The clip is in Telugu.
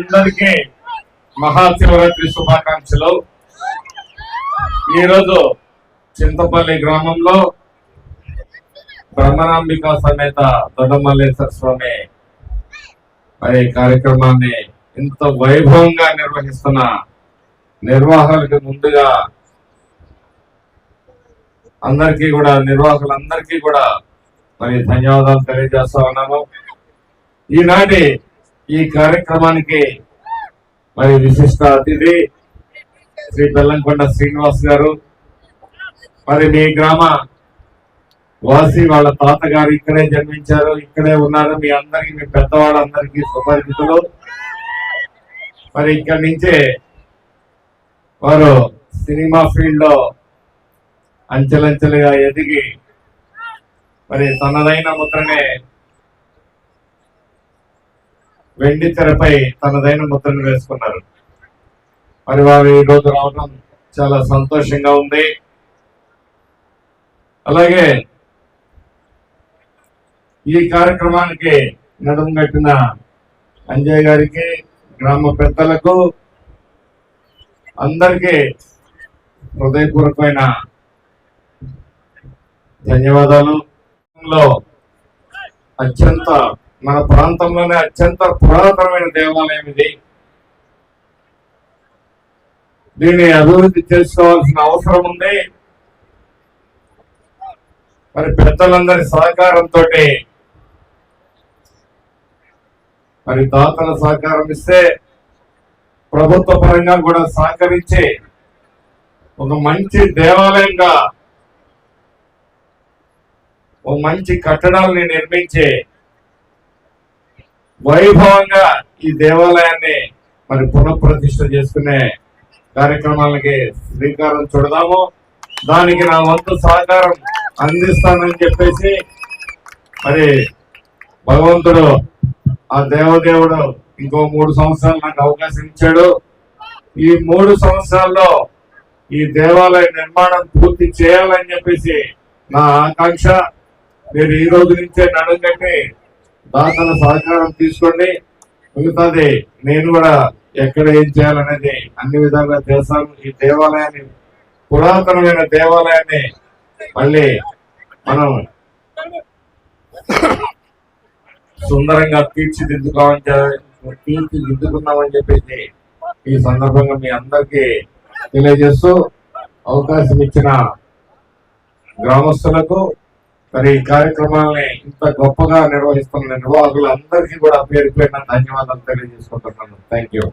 అందరికీ మహాశివరాత్రి శుభాకాంక్షలు. ఈరోజు చింతపల్లి గ్రామంలో బ్రహ్మనాంబిక సమేత దొడ్డమల్లేశ్వర స్వామి మరి కార్యక్రమాన్ని ఇంత వైభవంగా నిర్వహిస్తున్న నిర్వాహకులకి ముందుగా అందరికీ కూడా నిర్వాహకులందరికీ కూడా మరి ధన్యవాదాలు తెలియజేస్తా ఉన్నాను ఈనాటి ఈ కార్యక్రమానికి మరి విశిష్ట అతిథి శ్రీ బెల్లంకొండ శ్రీనివాస్ గారు మరి మీ గ్రామ వాసి వాళ్ళ తాతగారు ఇక్కడే జన్మించారు ఇక్కడే ఉన్నారు. మీ అందరికి మీ పెద్దవాళ్ళందరికీ సుపరిచితులు మరి ఇక్కడి నుంచే వారు సినిమా ఫీల్డ్లో అంచెలంచెలుగా ఎదిగి మరి తనదైన ముద్రనే వెండి తెరపై తనదైన ముద్రను వేసుకున్నారు. మరి వారు ఈ రోజు రావడం చాలా సంతోషంగా ఉంది. అలాగే ఈ కార్యక్రమానికి నడుము కట్టిన అంజయ్ గారికి గ్రామ పెద్దలకు అందరికీ హృదయపూర్వకమైన ధన్యవాదాలు. లో అత్యంత మన ప్రాంతంలోనే అత్యంత పురాతనమైన దేవాలయం ఇది. దీన్ని అభివృద్ధి చేసుకోవాల్సిన అవసరం ఉంది. మరి పెద్దలందరి సహకారంతో మరి దాతల సహకారం ఇస్తే ప్రభుత్వ పరంగా కూడా సహకరించి ఒక మంచి దేవాలయంగా ఒక మంచి కట్టడాల్ని నిర్మించే వైభవంగా ఈ దేవాలయాన్ని మరి పునఃప్రతిష్ఠ చేసుకునే కార్యక్రమాలకి శ్రీకారం చూడదాము. దానికి నా వంతు సహకారం అందిస్తానని చెప్పేసి మరి భగవంతుడు ఆ దేవదేవుడు ఇంకో మూడు సంవత్సరాలు నాకు అవకాశం ఇచ్చాడు. ఈ మూడు సంవత్సరాల్లో ఈ దేవాలయ నిర్మాణం పూర్తి చేయాలని చెప్పేసి నా ఆకాంక్ష. మీరు ఈ రోజు నుంచే నడుగట్టి దాతల సహకారం తీసుకోండి. మిగతాది నేను కూడా ఎక్కడ ఏం చేయాలనేది అన్ని విధాలుగా చేస్తాను ఈ దేవాలయాన్ని పురాతనమైన దేవాలయాన్ని మళ్ళీ మనం సుందరంగా తీర్చిదిద్దుకోమని తీర్చిదిద్దుకున్నామని చెప్పేసి ఈ సందర్భంగా మీ అందరికీ తెలియజేస్తూ అవకాశం ఇచ్చిన గ్రామస్తులకు మరి ఈ కార్యక్రమాలని ఇంత గొప్పగా నిర్వహిస్తున్న నిర్వాహకులందరికీ కూడా పేరు పేరున ధన్యవాదాలు తెలియజేసుకుంటున్నాను. Thank you